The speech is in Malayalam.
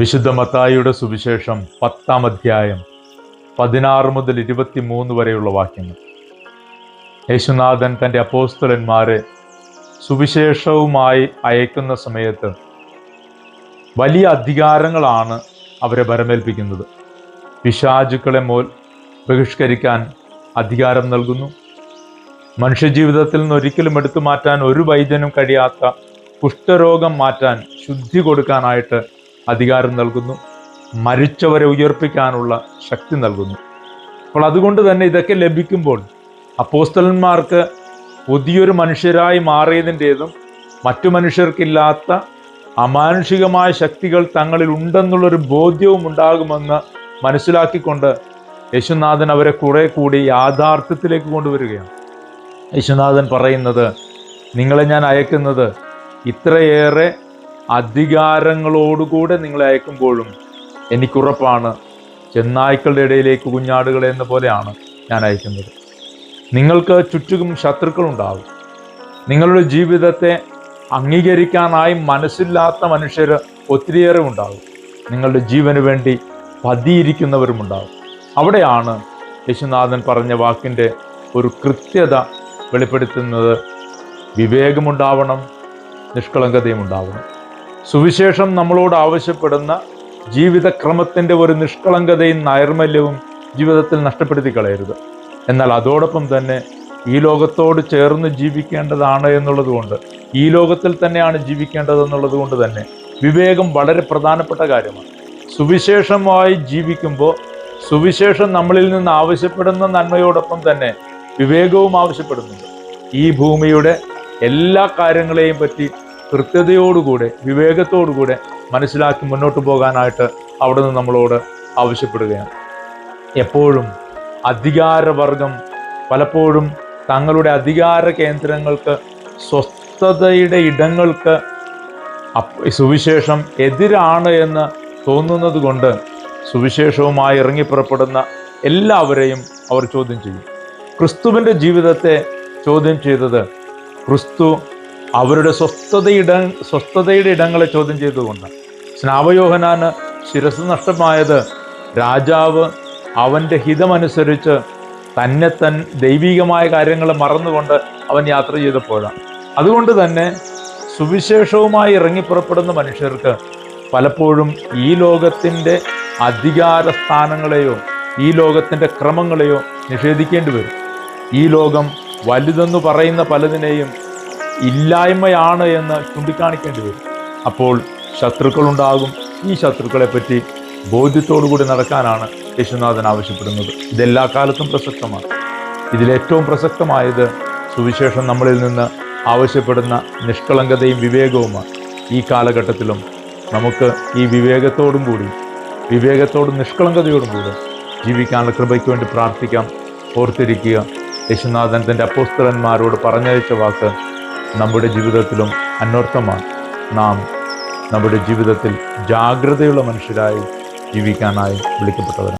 വിശുദ്ധ മത്തായിയുടെ സുവിശേഷം പത്താം അധ്യായം പതിനാറ് മുതൽ ഇരുപത്തിമൂന്ന് വരെയുള്ള വാക്യങ്ങൾ. യേശുനാഥൻ തന്റെ അപ്പോസ്തലന്മാരെ സുവിശേഷവുമായി അയക്കുന്ന സമയത്ത് വലിയ അധികാരങ്ങളാണ് അവരെ വരമേൽപ്പിക്കുന്നത് പിശാചുക്കളെ മോൽ ബഹിഷ്കരിക്കാൻ അധികാരം നൽകുന്നു. മനുഷ്യജീവിതത്തിൽ നിന്ന് ഒരിക്കലും എടുത്തു മാറ്റാൻ ഒരു വൈദ്യനും കഴിയാത്ത കുഷ്ഠരോഗം മാറ്റാൻ ശുദ്ധി കൊടുക്കാനായിട്ട് അധികാരം നൽകുന്നു. മരിച്ചവരെ ഉയർപ്പിക്കാനുള്ള ശക്തി നൽകുന്നു. അപ്പോൾ അതുകൊണ്ട് തന്നെ ഇതൊക്കെ ലഭിക്കുമ്പോൾ അപ്പോസ്തലന്മാർക്ക് പുതിയൊരു മനുഷ്യരായി മാറിയതിന്റെതും മറ്റു മനുഷ്യർക്കില്ലാത്ത അമാനുഷികമായ ശക്തികൾ തങ്ങളിൽ ഉണ്ടെന്നുള്ളൊരു ബോധ്യവും ഉണ്ടാകുമെന്ന് മനസ്സിലാക്കിക്കൊണ്ട് യേശുനാഥൻ അവരെ കുറെ കൂടി യാഥാർത്ഥ്യത്തിലേക്ക് കൊണ്ടുവരികയാണ്. യേശുനാഥൻ പറയുന്നത് നിങ്ങളെ ഞാൻ അയക്കുന്നത് ഇത്രയേറെ അധികാരങ്ങളോടുകൂടെ നിങ്ങളെ അയക്കുമ്പോഴും എനിക്കുറപ്പാണ്. ചെന്നായ്ക്കളുടെ ഇടയിലേക്ക് കുഞ്ഞാടുകളെ എന്ന പോലെയാണ് ഞാൻ അയക്കുന്നത്. നിങ്ങൾക്ക് ചുറ്റും ശത്രുക്കളുണ്ടാവും. നിങ്ങളുടെ ജീവിതത്തെ അംഗീകരിക്കാനായി മനസ്സില്ലാത്ത മനുഷ്യർ ഒത്തിരിയേറെ ഉണ്ടാവും. നിങ്ങളുടെ ജീവന് വേണ്ടി പതിയിരിക്കുന്നവരുമുണ്ടാവും അവിടെയാണ് യേശുനാഥൻ പറഞ്ഞ വാക്കിന്റെ ഒരു കൃത്യത വെളിപ്പെടുത്തുന്നത്. വിവേകമുണ്ടാവണം നിഷ്കളങ്കതയും ഉണ്ടാവണം സുവിശേഷം നമ്മളോട് ആവശ്യപ്പെടുന്ന ജീവിതക്രമത്തിന്റെ ഒരു നിഷ്കളങ്കതയും നൈർമല്യവും ജീവിതത്തിൽ നഷ്ടപ്പെടുത്തി കളയരുത്. എന്നാൽ അതോടൊപ്പം തന്നെ ഈ ലോകത്തോട് ചേർന്ന് ജീവിക്കേണ്ടതാണ് എന്നുള്ളതുകൊണ്ട് ഈ ലോകത്തിൽ തന്നെയാണ് ജീവിക്കേണ്ടത് എന്നുള്ളതുകൊണ്ട് തന്നെ വിവേകം വളരെ പ്രധാനപ്പെട്ട കാര്യമാണ്. സുവിശേഷമായി ജീവിക്കുമ്പോൾ സുവിശേഷം നമ്മളിൽ നിന്ന് ആവശ്യപ്പെടുന്ന നന്മയോടൊപ്പം തന്നെ വിവേകവും ആവശ്യപ്പെടുന്നുണ്ട്. ഈ ഭൂമിയുടെ എല്ലാ കാര്യങ്ങളെയും പറ്റി കൃത്യതയോടുകൂടെ വിവേകത്തോടുകൂടെ മനസ്സിലാക്കി മുന്നോട്ട് പോകാനായിട്ട് അവിടെ നിന്ന് നമ്മളോട് ആവശ്യപ്പെടുകയാണ്. എപ്പോഴും അധികാരവർഗം പലപ്പോഴും തങ്ങളുടെ അധികാര കേന്ദ്രങ്ങൾക്ക് സ്വസ്ഥതയുടെ ഇടങ്ങൾക്ക് സുവിശേഷം എതിരാണ് എന്ന് തോന്നുന്നത് കൊണ്ട് സുവിശേഷവുമായി ഇറങ്ങിപ്പുറപ്പെടുന്ന എല്ലാവരെയും അവർ ചോദ്യം ചെയ്യും. ക്രിസ്തുവിന്റെ ജീവിതത്തെ ചോദ്യം ചെയ്തത് ക്രിസ്തു അവരുടെ സ്വസ്ഥതയിട സ്വസ്ഥതയുടെ ഇടങ്ങളെ ചോദ്യം ചെയ്തുകൊണ്ട് സ്നാവയോഹനാന് ശിരസ് നഷ്ടമായത് രാജാവ് അവന്റെ ഹിതമനുസരിച്ച് തന്നെ തൻ ദൈവികമായ കാര്യങ്ങൾ മറന്നുകൊണ്ട് അവൻ യാത്ര ചെയ്തപ്പോഴാണ്. അതുകൊണ്ട് തന്നെ സുവിശേഷവുമായി ഇറങ്ങിപ്പുറപ്പെടുന്ന മനുഷ്യർക്ക് പലപ്പോഴും ഈ ലോകത്തിന്റെ അധികാര സ്ഥാനങ്ങളെയോ ഈ ലോകത്തിന്റെ ക്രമങ്ങളെയോ നിഷേധിക്കേണ്ടി വരും. ഈ ലോകം വലുതെന്ന് പറയുന്ന പലതിനെയും ഇല്ലായ്മയാണ് എന്ന് ചൂണ്ടിക്കാണിക്കേണ്ടി വരും. അപ്പോൾ ശത്രുക്കളുണ്ടാകും. ഈ ശത്രുക്കളെ പറ്റി ബോധ്യത്തോടുകൂടി നടക്കാനാണ് യേശുനാഥൻ ആവശ്യപ്പെടുന്നത്. ഇതെല്ലാ കാലത്തും പ്രസക്തമാണ്. ഇതിലേറ്റവും പ്രസക്തമായത് സുവിശേഷം നമ്മളിൽ നിന്ന് ആവശ്യപ്പെടുന്ന നിഷ്കളങ്കതയും വിവേകവുമാണ്. ഈ കാലഘട്ടത്തിലും നമുക്ക് ഈ വിവേകത്തോടും കൂടി വിവേകത്തോടും നിഷ്കളങ്കതയോടും കൂടി ജീവിക്കാനുള്ള കൃപയ്ക്ക് വേണ്ടി പ്രാർത്ഥിക്കാം. ഓർത്തിരിക്കുക യേശുനാഥൻ തന്റെ അപ്പോസ്തലന്മാരോട് പറഞ്ഞയച്ച വാക്ക് നമ്മുടെ ജീവിതത്തിലും അന്വർത്ഥമാണ് നാം നമ്മുടെ ജീവിതത്തിൽ ജാഗ്രതയുള്ള മനുഷ്യരായി ജീവിക്കാനായി വിളിക്കപ്പെട്ടവരാണ്.